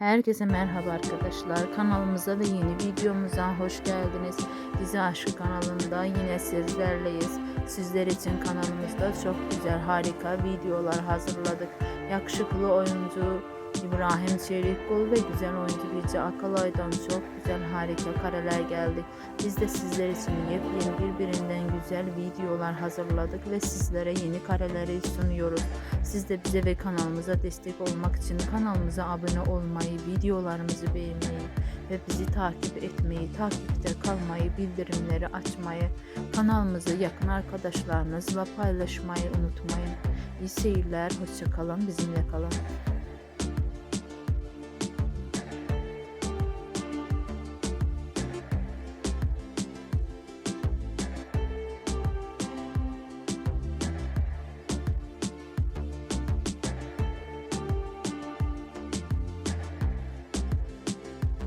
Herkese merhaba arkadaşlar. Kanalımıza ve yeni videomuza hoş geldiniz. Dizi Aşkı kanalında yine sizlerleyiz. Sizler için kanalımızda çok güzel, harika videolar hazırladık. Yakışıklı oyuncu İbrahim Çelikkol ve güzel oyuncu Birce Akalay'dan çok güzel, harika kareler geldi. Biz de sizler için yepyeni birbirinden güzel videolar hazırladık ve sizlere yeni kareleri sunuyoruz. Siz de bize ve kanalımıza destek olmak için kanalımıza abone olmayı, videolarımızı beğenmeyi ve bizi takip etmeyi, takipte kalmayı, bildirimleri açmayı, kanalımızı yakın arkadaşlarınızla paylaşmayı unutmayın. İyi seyirler, hoşça kalın, bizimle kalın.